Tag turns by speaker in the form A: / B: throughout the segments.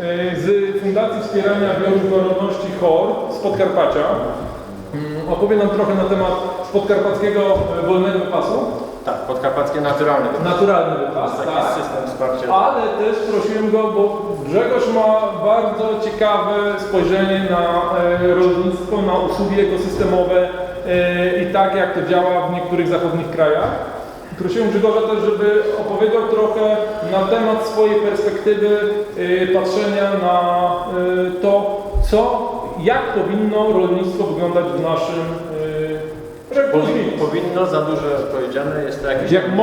A: y, z Fundacji Wspierania Bioróżnorodności HOR z Podkarpacia. Mm, Opowie nam trochę na temat podkarpackiego y, wolnego pasu.
B: Tak, podkarpackie naturalne.
A: Naturalny wypas,
B: taki
A: tak.
B: system wsparcia.
A: Ale też prosiłem go, bo Grzegorz ma bardzo ciekawe spojrzenie na e, rolnictwo, na usługi ekosystemowe e, i tak jak to działa w niektórych zachodnich krajach. Prosiłem Grzegorza też, żeby opowiedział trochę na temat swojej perspektywy e, patrzenia na e, to, co, jak powinno rolnictwo wyglądać w naszym e,
B: Powi, powinno, za dużo powiedziane, jest to jakiś
A: Jak być.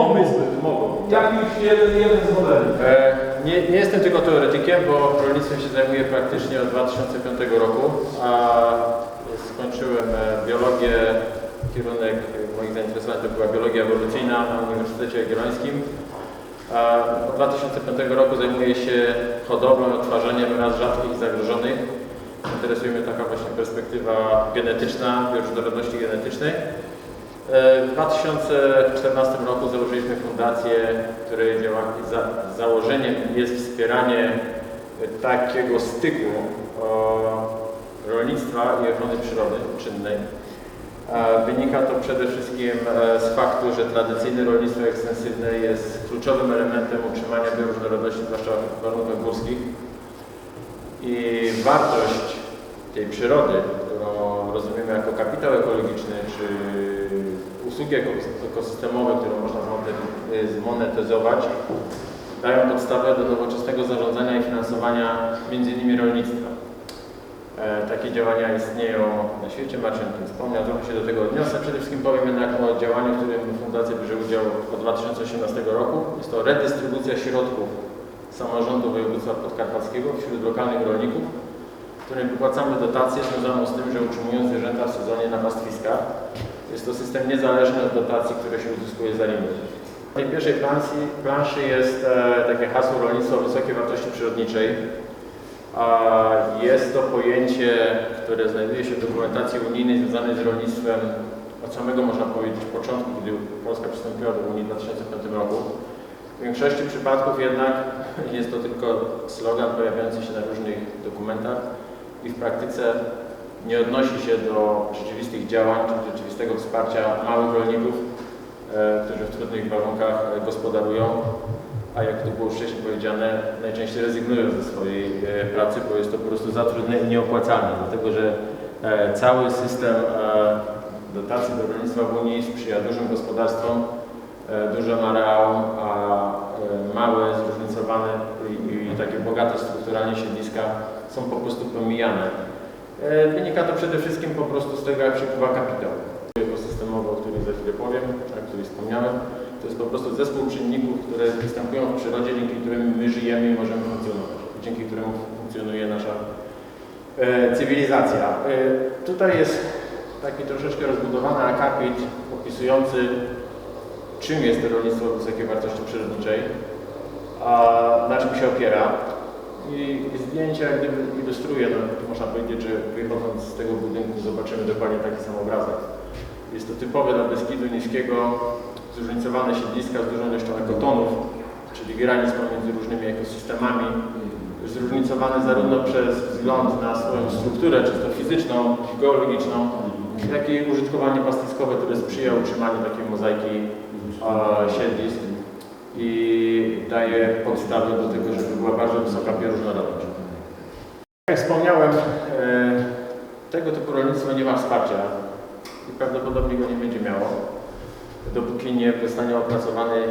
B: Mogło.
A: Jakiś jeden, jeden z modeli.
B: E, nie, nie jestem tylko teoretykiem, bo rolnictwem się zajmuję praktycznie od 2005 roku, a skończyłem e, biologię, kierunek moich zainteresowań to była biologia ewolucyjna na Uniwersytecie Jagiellońskim. Od 2005 roku zajmuję się hodowlą odtwarzaniem raz rzadkich i zagrożonych. Interesuje mnie taka właśnie perspektywa genetyczna, bioróżnorodności genetycznej. E, W 2014 roku założyliśmy fundację, której za, założeniem jest wspieranie takiego styku o, rolnictwa i ochrony przyrody czynnej. Wynika to przede wszystkim e, z faktu, że tradycyjne rolnictwo ekstensywne jest kluczowym elementem utrzymania bioróżnorodności, zwłaszcza w warunkach górskich. I wartość tej przyrody, którą rozumiemy jako kapitał ekologiczny, czy usługi eko- ekosystemowe, które można zmonety- zmonetyzować, dają podstawę do nowoczesnego zarządzania i finansowania m.in. rolnictwa. E, Takie działania istnieją na świecie, Marcin o tym wspomniał, trochę się do tego odniosę. Przede wszystkim powiem jednak o działaniu, w którym Fundacja bierze udział od 2018 roku. Jest to redystrybucja środków samorządu województwa podkarpackiego wśród lokalnych rolników, którym wypłacamy dotacje związaną z tym, że utrzymują zwierzęta w sezonie na pastwiskach. Jest to system niezależny od dotacji, które się uzyskuje za limit. W tej pierwszej planszy, jest e, takie hasło rolnictwo wysokiej wartości przyrodniczej. A jest to pojęcie, które znajduje się w dokumentacji unijnej związanej z rolnictwem od samego, można powiedzieć, początku, kiedy Polska przystąpiła do Unii w 2005 roku. W większości przypadków jednak jest to tylko slogan pojawiający się na różnych dokumentach i w praktyce nie odnosi się do rzeczywistych działań czy rzeczywistego wsparcia małych rolników, e, którzy w trudnych warunkach gospodarują, a jak to było wcześniej powiedziane, najczęściej rezygnują ze swojej e, pracy, bo jest to po prostu za trudne i nieopłacalne, dlatego że e, cały system e, dotacji do rolnictwa w Unii sprzyja dużym gospodarstwom, dużym areałom, a małe, zróżnicowane i, takie bogate strukturalnie siedliska są po prostu pomijane. Wynika to przede wszystkim po prostu z tego, jak przepływa kapitał ekosystemowy, o którym za chwilę powiem, o którym wspomniałem. To jest po prostu zespół czynników, które występują w przyrodzie, dzięki którym my żyjemy i możemy funkcjonować, dzięki któremu funkcjonuje nasza e, cywilizacja. E, tutaj jest taki troszeczkę rozbudowany akapit opisujący, czym jest to rolnictwo wysokiej wartości przyrodniczej, a na czym się opiera. I zdjęcie jak gdyby ilustruje, no, można powiedzieć, że wychodząc z tego budynku zobaczymy dokładnie taki sam obrazek. Jest to typowe dla Beskidu Niskiego, zróżnicowane siedliska z dużą ilością ekotonów, czyli granic pomiędzy różnymi ekosystemami, zróżnicowane zarówno przez wzgląd na swoją strukturę, czysto fizyczną, geologiczną, jak i użytkowanie pastwiskowe, które sprzyja utrzymaniu takiej mozaiki e, siedlisk i daje podstawy do tego, żeby była bardzo wysoka bioróżnorodność. Jak wspomniałem, e, tego typu rolnictwo nie ma wsparcia i prawdopodobnie go nie będzie nie zostanie opracowany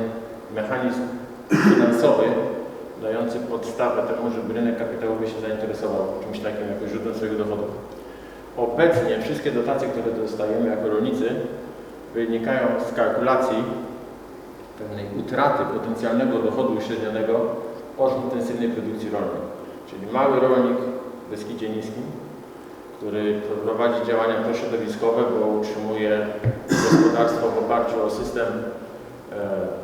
B: mechanizm finansowy dający podstawę temu, żeby rynek kapitałowy się zainteresował czymś takim jako źródłem swojego dochodu. Obecnie wszystkie dotacje, które dostajemy jako rolnicy, wynikają z kalkulacji pewnej utraty potencjalnego dochodu uśrednionego od intensywnej produkcji rolnej. Czyli mały rolnik w Beskidzie Niskim, który prowadzi działania prośrodowiskowe, bo utrzymuje gospodarstwo w oparciu o system e,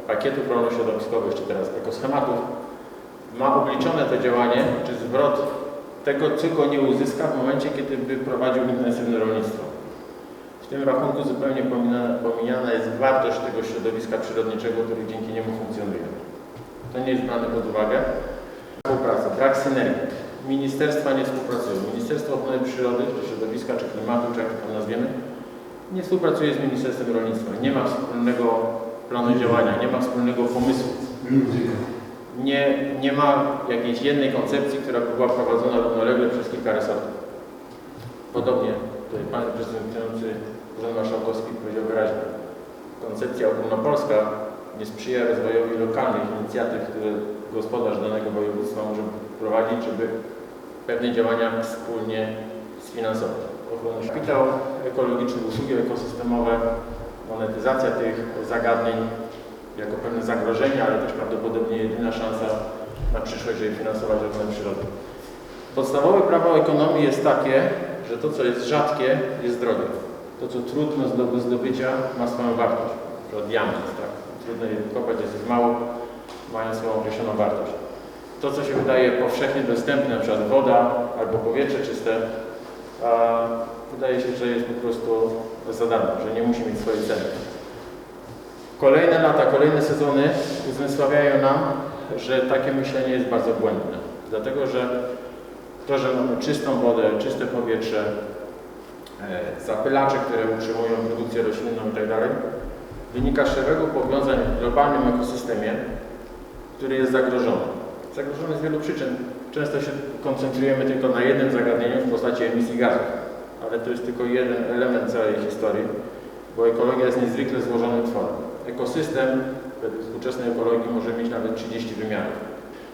B: pakietów rolno-środowiskowych, czy teraz ekoschematów, ma obliczone to działanie, czy zwrot tego, czego nie uzyska w momencie, kiedy by prowadził intensywne rolnictwo. W tym rachunku zupełnie pomijana jest wartość tego środowiska przyrodniczego, który dzięki niemu funkcjonuje. To nie jest brane pod uwagę. Współpraca, brak synergii. Ministerstwa nie współpracują. Ministerstwo Ochrony Przyrody, czy Środowiska, czy Klimatu, czy jak to nazwiemy, nie współpracuje z Ministerstwem Rolnictwa. Nie ma wspólnego planu działania, nie ma wspólnego pomysłu. Nie, nie ma jakiejś jednej koncepcji, która by była prowadzona równolegle przez kilka resortów. Podobnie tutaj Pan Prezydentujący Urząd Marszałkowski powiedział wyraźnie. Koncepcja ogólnopolska nie sprzyja rozwojowi lokalnych inicjatyw, które gospodarz danego województwa może prowadzić, żeby pewne działania wspólnie sfinansować. Ochrona Kapitał ekologiczny, usługi ekosystemowe, monetyzacja tych zagadnień jako pewne zagrożenie, ale też prawdopodobnie jedyna szansa na przyszłość, żeby finansować ochronę przyrody. Podstawowe prawo ekonomii jest takie, że to, co jest rzadkie, jest drogie. To, co trudno do zdobycia, ma swoją wartość. To diament, tak? Trudno je wykopać, jest ich mało, mają swoją określoną wartość. To, co się wydaje powszechnie dostępne, przykład woda albo powietrze czyste, a wydaje się, że jest po prostu za darmo, że nie musi mieć swojej ceny. Kolejne lata, kolejne sezony uzmysławiają nam, że takie myślenie jest bardzo błędne. Dlatego, że to, że mamy czystą wodę, czyste powietrze, e, zapylacze, które utrzymują produkcję roślinną itd., wynika z szeregu powiązań w globalnym ekosystemie, który jest zagrożony. Zagrożony z wielu przyczyn. Często się koncentrujemy tylko na jednym zagadnieniu w postaci emisji gazów, ale to jest tylko jeden element całej historii, bo ekologia jest niezwykle złożonym tworem. Ekosystem według współczesnej ekologii może mieć nawet 30 wymiarów.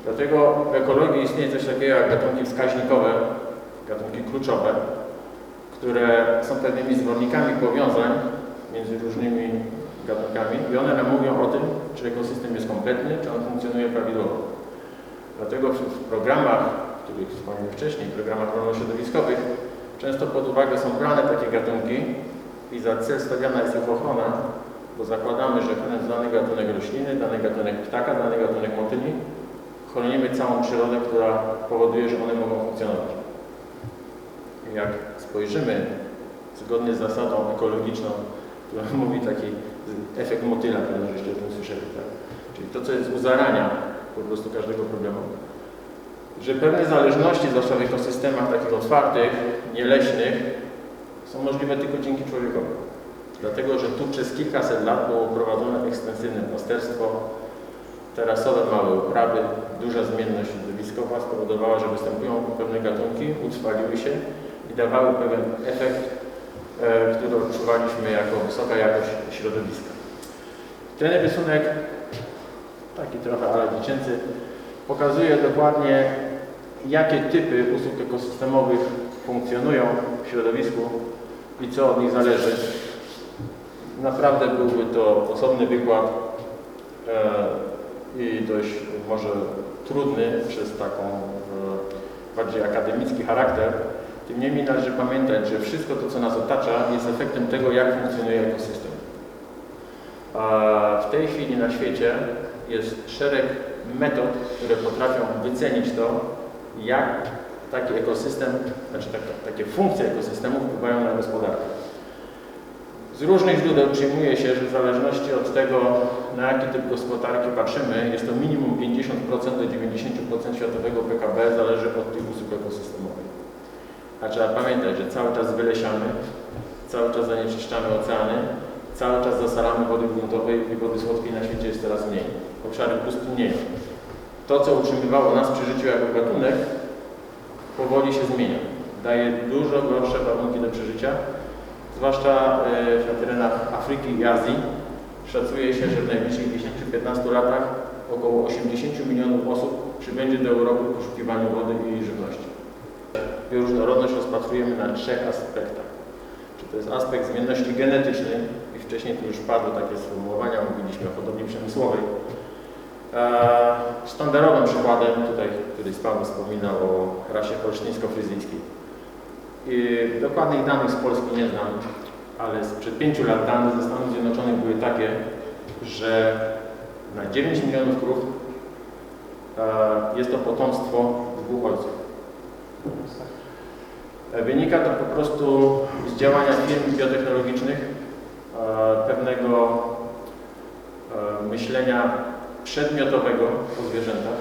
B: Dlatego w ekologii istnieje coś takiego jak gatunki wskaźnikowe, gatunki kluczowe, które są pewnymi zwornikami powiązań między różnymi gatunkami i one nam mówią o tym, czy ekosystem jest kompletny, czy on funkcjonuje prawidłowo. Dlatego w, programach, o których wspomniałem wcześniej, programach rolno-środowiskowych, często pod uwagę są brane takie gatunki i za cel stawiana jest ich ochrona, bo zakładamy, że chroniąc dany gatunek rośliny, dany gatunek ptaka, dany gatunek motyli, chronimy całą przyrodę, która powoduje, że one mogą funkcjonować. I Jak spojrzymy zgodnie z zasadą ekologiczną, która mówi taki efekt motyla, pewnie żeście o tym słyszeli, tak? Czyli to, co jest u zarania po prostu każdego problemu. Że pewne zależności, zwłaszcza w ekosystemach takich otwartych, nieleśnych, są możliwe tylko dzięki człowiekowi. Dlatego, że tu przez kilkaset lat było prowadzone ekstensywne pasterstwo, terasowe małe uprawy, duża zmienność środowiskowa spowodowała, że występują pewne gatunki, utrwaliły się i dawały pewien efekt, e, który odczuwaliśmy jako wysoka jakość środowiska. Ten rysunek, taki trochę ale dziecięcy, pokazuje dokładnie, jakie typy usług ekosystemowych funkcjonują w środowisku i co od nich zależy. Naprawdę byłby to osobny wykład e, i dość może trudny przez taką e, bardziej akademicki charakter. Tym niemniej należy pamiętać, że wszystko to, co nas otacza, jest efektem tego, jak funkcjonuje ekosystem. A w tej chwili na świecie jest szereg metod, które potrafią wycenić to, jak taki ekosystem, znaczy tak, takie funkcje ekosystemu wpływają na gospodarkę. Z różnych źródeł przyjmuje się, że w zależności od tego, na jaki typ gospodarki patrzymy, jest to minimum 50% do 90% światowego PKB zależy od tych usług ekosystemowych. A trzeba pamiętać, że cały czas wylesiamy, cały czas zanieczyszczamy oceany, cały czas zasalamy wody gruntowej i wody słodkiej na świecie jest coraz mniej. Obszary pustynnieją. To, co utrzymywało nas przy życiu jako gatunek, powoli się zmienia. Daje dużo gorsze warunki do przeżycia, zwłaszcza e, na terenach Afryki i Azji. Szacuje się, że w najbliższych 10-15 latach około 80 milionów osób przybędzie do Europy w poszukiwaniu wody i żywności. Bioróżnorodność rozpatrujemy na trzech aspektach. Czy to jest aspekt zmienności genetycznej i wcześniej tu już padły takie sformułowania, mówiliśmy o hodowli przemysłowej. Eee, Sztandarowym przykładem, tutaj któryś z Panów wspominał o rasie holsztyńsko-fryzyjskiej. I Dokładnych danych z Polski nie znam, ale sprzed pięciu lat dane ze Stanów Zjednoczonych były takie, że na 9 milionów krów e, jest to potomstwo dwóch ojców. E, Wynika to po prostu z działania firm biotechnologicznych, e, pewnego e, myślenia przedmiotowego o zwierzętach,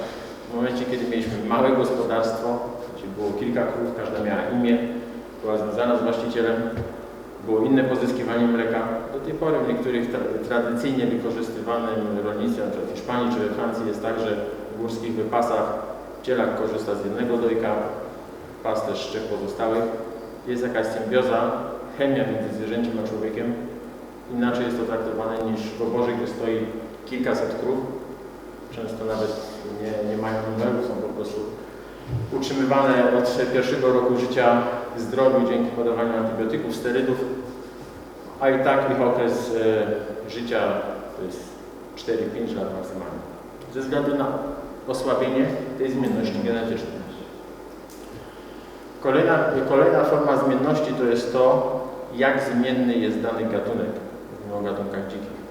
B: W momencie, kiedy mieliśmy małe gospodarstwo, gdzie było kilka krów, każda miała imię, była związana z właścicielem, było inne pozyskiwanie mleka. Do tej pory w niektórych tra tradycyjnie wykorzystywanym rolnictwie, przykład w Hiszpanii czy we Francji jest tak, że w górskich wypasach cielak korzysta z jednego dojka, pas też z trzech pozostałych. Jest jakaś symbioza, chemia między zwierzęciem a człowiekiem. Inaczej jest to traktowane niż w oborze, gdzie stoi kilkaset krów. Często nawet nie, nie mają numeru, są po prostu utrzymywane od pierwszego roku życia w zdrowiu dzięki podawaniu antybiotyków, sterydów, a i tak ich okres e, życia to jest 4-5 lat maksymalnie. Ze względu na osłabienie tej zmienności genetycznej. Kolejna, kolejna forma zmienności to jest to, jak zmienny jest dany gatunek. Mówimy o gatunkach dzikich.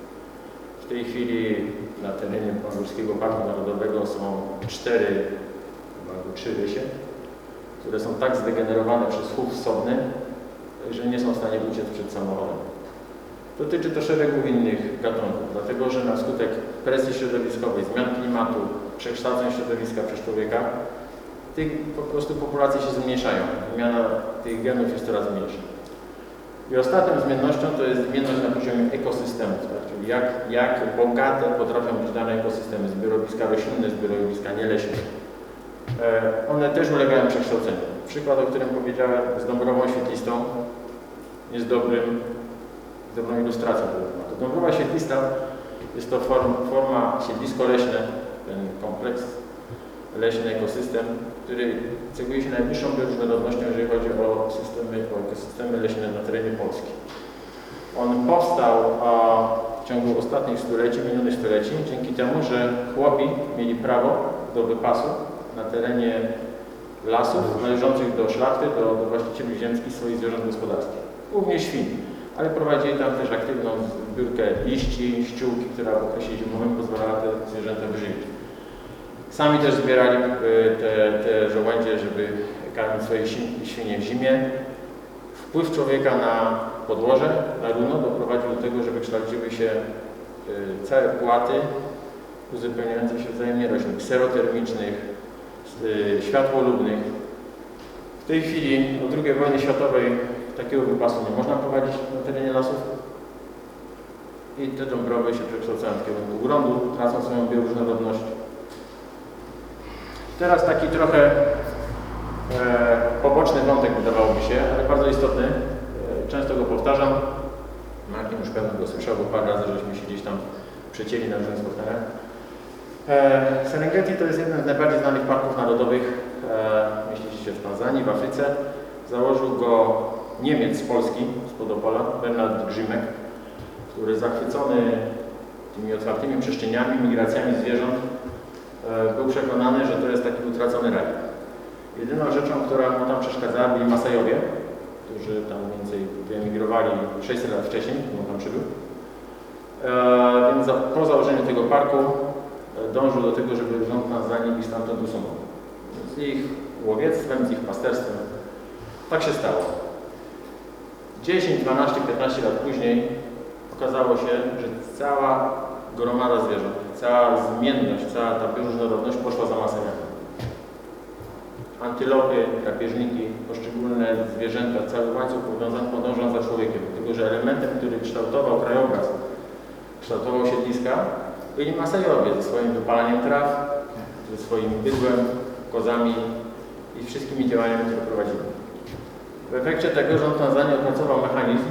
B: W tej chwili na terenie Pangórskiego Parku Narodowego są cztery, chyba trzy rysie, które są tak zdegenerowane przez chów wsobny, że nie są w stanie uciec przed samochodem. Dotyczy to szeregu innych gatunków, dlatego że na skutek presji środowiskowej, zmian klimatu, przekształceń środowiska przez człowieka, tych po prostu populacje się zmniejszają. Wymiana tych genów jest coraz mniejsza. I ostatnią zmiennością to jest zmienność na poziomie ekosystemów, tak? czyli jak, jak bogate potrafią być dane ekosystemy, zbiorowiska roślinne, zbiorowiska nieleśne. E, one też ulegają przekształceniu. Przykład, o którym powiedziałem z Dąbrową Świetlistą jest dobrym, dobrą ilustracją tego tematu. Dąbrowa Świetlista jest to form, forma siedlisko leśne, ten kompleks leśny ekosystem, który cechuje się najwyższą bioróżnorodnością, jeżeli chodzi o systemy, o ekosystemy leśne na terenie Polski. On powstał a, w ciągu ostatnich stuleci, minionych stuleci, dzięki temu, że chłopi mieli prawo do wypasu na terenie lasów należących do szlachty, do, do właścicieli ziemskich swoich zwierząt gospodarskich, głównie świn, ale prowadzili tam też aktywną zbiórkę liści, ściółki, która w okresie zimowym pozwalała te zwierzęta wyżywić. Sami też zbierali e, te, te żołędzie, żeby karmić swoje świnie w zimie. Wpływ człowieka na podłoże, na runo doprowadził do tego, że wykształciły się e, całe płaty uzupełniające się wzajemnie roślin kserotermicznych, e, światłolubnych. W tej chwili od II wojny światowej takiego wypasu nie można prowadzić na terenie lasów i te dąbrowy się przekształcają w kierunku gruntu, tracą swoją bioróżnorodność. Teraz taki trochę e, poboczny wątek wydawałoby się, ale bardzo istotny. E, często go powtarzam. Martin już pewno go słyszał, bo parę razy żeśmy się gdzieś tam przecięli na różnych spotkaniach. E, Serengeti to jest jeden z najbardziej znanych parków narodowych, e, mieści się w Tanzanii, w Afryce. Założył go Niemiec z Polski, z Podopola, Bernard Grzimek, który zachwycony tymi otwartymi przestrzeniami, migracjami zwierząt, był przekonany, że to jest taki utracony raj. Jedyną rzeczą, która mu tam przeszkadzała, byli Masajowie, którzy tam mniej więcej wyemigrowali 600 lat wcześniej, on tam przybył. E, więc za, po założeniu tego parku e, dążył do tego, żeby rząd Tanzanii ich stamtąd usunął. Z ich łowiectwem, z ich pasterstwem. Tak się stało. 10, 12, 15 lat później okazało się, że cała gromada zwierząt, cała zmienność, cała ta bioróżnorodność poszła za maseniami. Antylopy, drapieżniki, poszczególne zwierzęta, cały łańcuch podąża, podąża za człowiekiem. Dlatego, że elementem, który kształtował krajobraz, kształtował siedliska, byli Masajowie ze swoim wypalaniem traw, ze swoim bydłem, kozami i wszystkimi działaniami, które prowadzili. W efekcie tego rząd Tanzanii opracował mechanizm,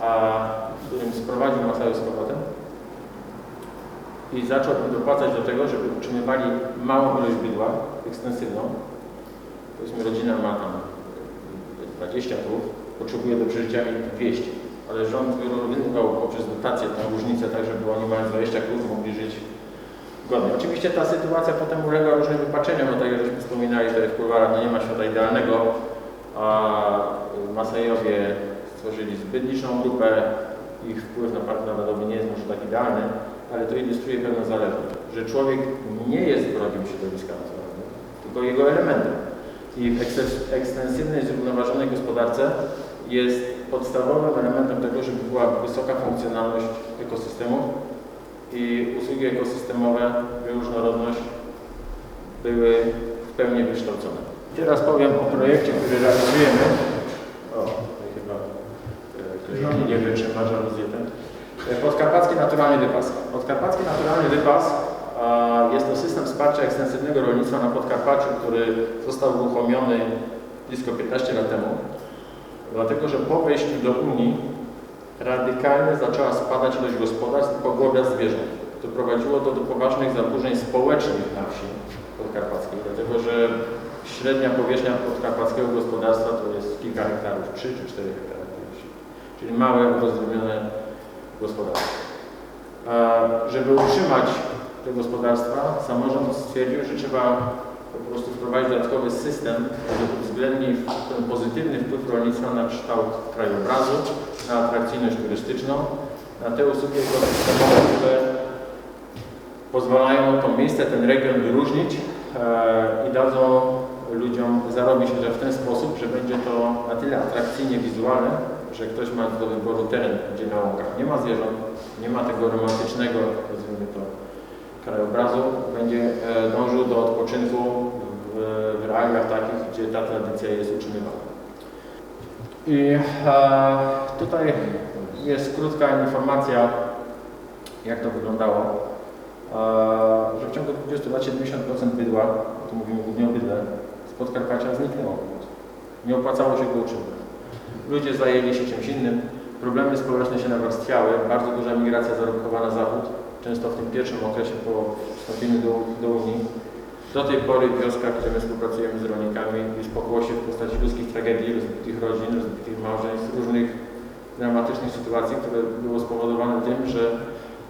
B: a, którym sprowadził Masajów z powrotem i zaczął dopłacać do tego, żeby utrzymywali małą ilość bydła, ekstensywną. Powiedzmy, rodzina ma tam 20 krów, potrzebuje do przeżycia mieć 200, ale rząd wyrównał poprzez dotację tę różnicę, tak żeby oni mając 20 krów mogli żyć godnie. Oczywiście ta sytuacja potem ulega różnym wypaczeniom, no tak jak żeśmy wspominali, że w Pulwarach no nie ma świata idealnego, a Masajowie stworzyli zbyt liczną grupę, ich wpływ na Park Narodowy nie jest może tak idealny, ale to ilustruje pewną zależność, że człowiek nie jest wrogiem środowiska naturalnego, tylko jego elementem. I w ekstensywnej, zrównoważonej gospodarce jest podstawowym elementem tego, żeby była wysoka funkcjonalność ekosystemów i usługi ekosystemowe, bioróżnorodność były w pełni wykształcone. Teraz powiem o projekcie, który realizujemy. O, tutaj chyba e, nie wytrzyma, żaluzję ten. E, Podkarpacki Naturalny Wypas. Podkarpacki Naturalny Wypas jest to system wsparcia ekstensywnego rolnictwa na Podkarpaciu, który został uruchomiony blisko 15 lat temu, dlatego że po wejściu do Unii radykalnie zaczęła spadać ilość gospodarstw i pogłowia zwierząt. To prowadziło to do poważnych zaburzeń społecznych na wsi podkarpackiej, dlatego że średnia powierzchnia podkarpackiego gospodarstwa to jest kilka hektarów, 3 czy 4 hektary. Czyli małe, rozdrobnione gospodarstwo. A Żeby utrzymać te gospodarstwa, samorząd stwierdził, że trzeba po prostu wprowadzić dodatkowy system, który uwzględni ten pozytywny wpływ rolnictwa na kształt krajobrazu, na atrakcyjność turystyczną, na te usługi ekosystemowe, które pozwalają to miejsce, ten region wyróżnić e, i dadzą ludziom zarobić że w ten sposób, że będzie to na tyle atrakcyjnie wizualne, że ktoś ma do wyboru teren, gdzie na łąkach nie ma zwierząt, nie ma tego romantycznego, nazwijmy to, krajobrazu, będzie e, dążył do odpoczynku w, w realiach takich, gdzie ta tradycja jest utrzymywana. I e, tutaj jest krótka informacja, jak to wyglądało. E, że w ciągu 20 lat 70% bydła, tu mówimy głównie o bydle, z Podkarpacia zniknęło. Nie opłacało się go utrzymywać. Ludzie zajęli się czymś innym, problemy społeczne się nawarstwiały, bardzo duża migracja zarobkowa na zachód, często w tym pierwszym okresie po wstąpieniu do, do Unii. Do tej pory w wioskach, gdzie my współpracujemy z rolnikami, jest pokłosie w postaci ludzkich tragedii, rozbitych rodzin, rozbitych małżeństw, różnych dramatycznych sytuacji, które było spowodowane tym, że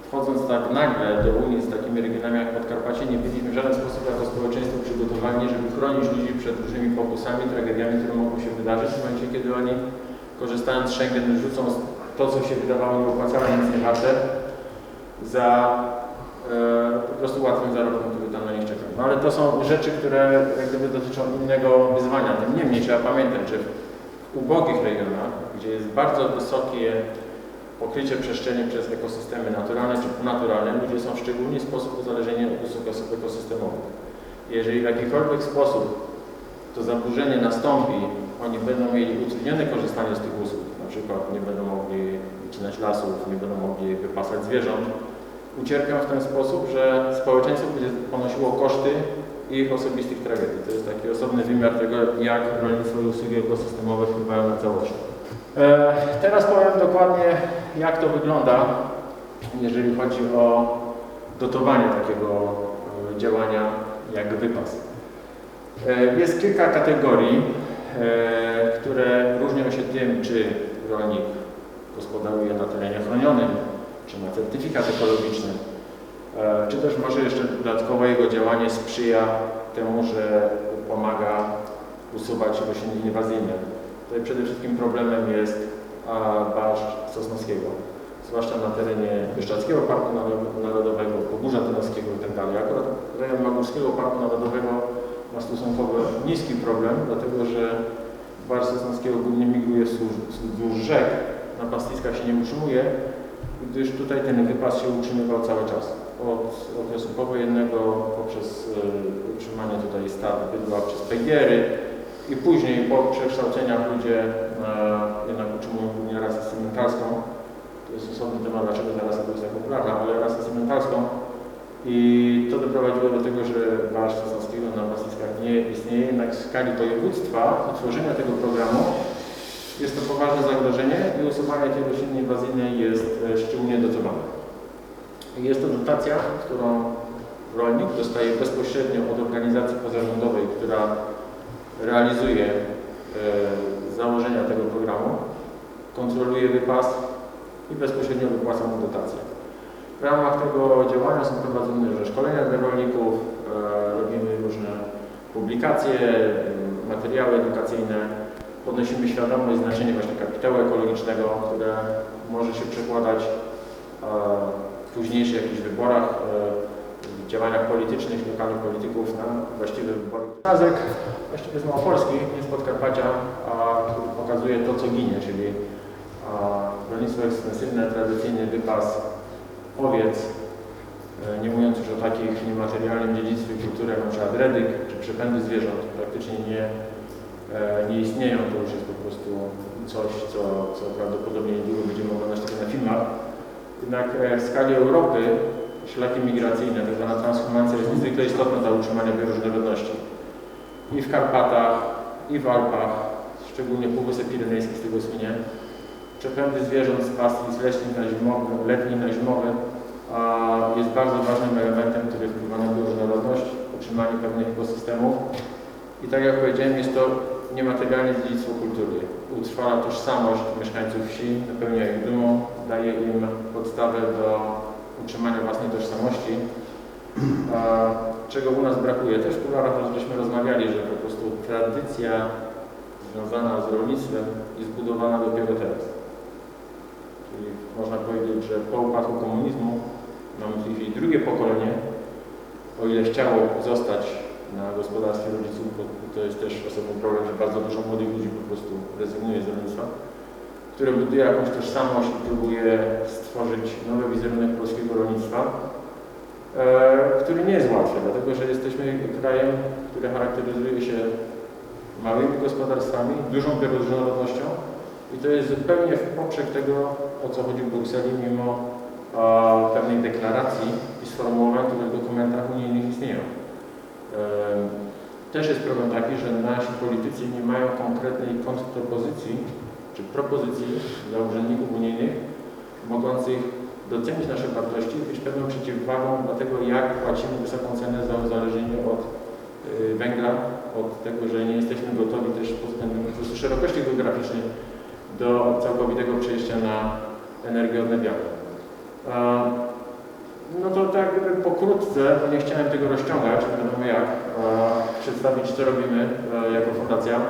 B: wchodząc tak nagle do Unii z takimi regionami jak Podkarpacie, nie byliśmy w żaden sposób jako społeczeństwo przygotowani, żeby chronić ludzi przed różnymi pokusami, tragediami, które mogą się wydarzyć w momencie, kiedy oni korzystając z Schengen rzucą to, co się wydawało nieopłacalne, nic nie warte, za e, po prostu łatwym zarobkiem, który tam na nich czeka. No ale to są rzeczy, które jak gdyby dotyczą innego wyzwania. Tym niemniej trzeba pamiętać, że w ubogich regionach, gdzie jest bardzo wysokie pokrycie przestrzeni przez ekosystemy naturalne czy naturalne, ludzie są w szczególny sposób uzależnieni od usług ekos- ekosystemowych. Jeżeli w jakikolwiek sposób to zaburzenie nastąpi, oni będą mieli utrudnione korzystanie z tych usług, na przykład nie będą mogli wycinać lasów, nie będą mogli wypasać zwierząt, ucierpią w ten sposób, że społeczeństwo będzie ponosiło koszty ich osobistych tragedii. To jest taki osobny wymiar tego, jak rolnictwo i usługi ekosystemowe wpływają na całość. E, Teraz powiem dokładnie, jak to wygląda, jeżeli chodzi o dotowanie takiego e, działania jak wypas. E, Jest kilka kategorii, które różnią się tym, czy rolnik gospodaruje na terenie chronionym, czy ma certyfikat ekologiczny, czy też może jeszcze dodatkowo jego działanie sprzyja temu, że pomaga usuwać rośliny inwazyjne. Tutaj przede wszystkim problemem jest barszcz sosnowskiego, zwłaszcza na terenie Bieszczadzkiego Parku Naro- Narodowego, Pogórza Tynoskiego itd. Akurat rejon Magórskiego Parku Narodowego ma stosunkowo niski problem, dlatego że barszcz sosnowskiego głównie migruje wzdłuż, rzek, na pastwiskach się nie utrzymuje, gdyż tutaj ten wypas się utrzymywał cały czas. Od okresu powojennego poprzez e, utrzymanie tutaj stad bydła przez pegiery i później po przekształceniach ludzie e, jednak utrzymują głównie rasę cymentarską. To jest osobny temat, dlaczego ta rasa to jest tak popularna, ale rasę cymentarską. I to doprowadziło do tego, że barszcz sosnowskiego na pastwiskach nie istnieje, jednak w skali województwa utworzenia tego programu jest to poważne zagrożenie i usuwanie tej rośliny inwazyjnej jest e, szczególnie dotowane. Jest to dotacja, którą rolnik dostaje bezpośrednio od organizacji pozarządowej, która realizuje e, założenia tego programu, kontroluje wypas i bezpośrednio wypłaca mu dotację. W ramach tego działania są prowadzone różne szkolenia dla rolników, e, robimy różne publikacje, materiały edukacyjne, podnosimy świadomość znaczenia właśnie kapitału ekologicznego, które może się przekładać w późniejszych jakichś wyborach, e, działaniach politycznych, lokalnych polityków na właściwe wybory. Obrazek właściwie z Małopolski, nie z Podkarpacia, a, który pokazuje to, co ginie, czyli a, rolnictwo ekstensywne, tradycyjny wypas owiec E, Nie mówiąc już o takich niematerialnym dziedzictwie kultury, jak przykład redyk czy przepędy zwierząt, praktycznie nie, e, nie istnieją. To już jest po prostu coś, co, co prawdopodobnie niedługo będziemy oglądać tylko na filmach. Jednak e, w skali Europy szlaki migracyjne, tak zwana transhumacja jest niezwykle istotna dla utrzymania bioróżnorodności. I w Karpatach, i w Alpach, szczególnie Półwysep Pirenejski z tego słynie, przepędy zwierząt z pastwisk leśnych na zimowy, letnich na zimowy a jest bardzo ważnym elementem, który wpływa na bioróżnorodność, utrzymanie pewnych ekosystemów. I tak jak powiedziałem, jest to niematerialne dziedzictwo kultury. Utrwala tożsamość mieszkańców wsi, napełnia ich dumą, daje im podstawę do utrzymania własnej tożsamości. A czego u nas brakuje? Też w kularach żeśmy rozmawiali, że po prostu tradycja związana z rolnictwem jest budowana dopiero teraz. Czyli można powiedzieć, że po upadku komunizmu mamy w tej chwili drugie pokolenie, o ile chciało zostać na gospodarstwie rodziców, bo to jest też osobny problem, że bardzo dużo młodych ludzi po prostu rezygnuje z rolnictwa, które buduje jakąś tożsamość i próbuje stworzyć nowy wizerunek polskiego rolnictwa, e, który nie jest łatwy, dlatego że jesteśmy krajem, który charakteryzuje się małymi gospodarstwami, dużą bioróżnorodnością i to jest zupełnie w poprzek tego, o co chodzi w Brukseli, mimo pewnej deklaracji i sformułowań, które w dokumentach unijnych istnieją. E, Też jest problem taki, że nasi politycy nie mają konkretnej kontrpropozycji czy propozycji dla urzędników unijnych mogących docenić nasze wartości być pewną przeciwwagą dla tego, jak płacimy wysoką cenę za uzależnienie od y, węgla, od tego, że nie jesteśmy gotowi też pod względem szerokości geograficznej do całkowitego przejścia na energię odnawialną. No to tak pokrótce, bo nie chciałem tego rozciągać, wiadomo jak, przedstawić co robimy e, jako fundacja.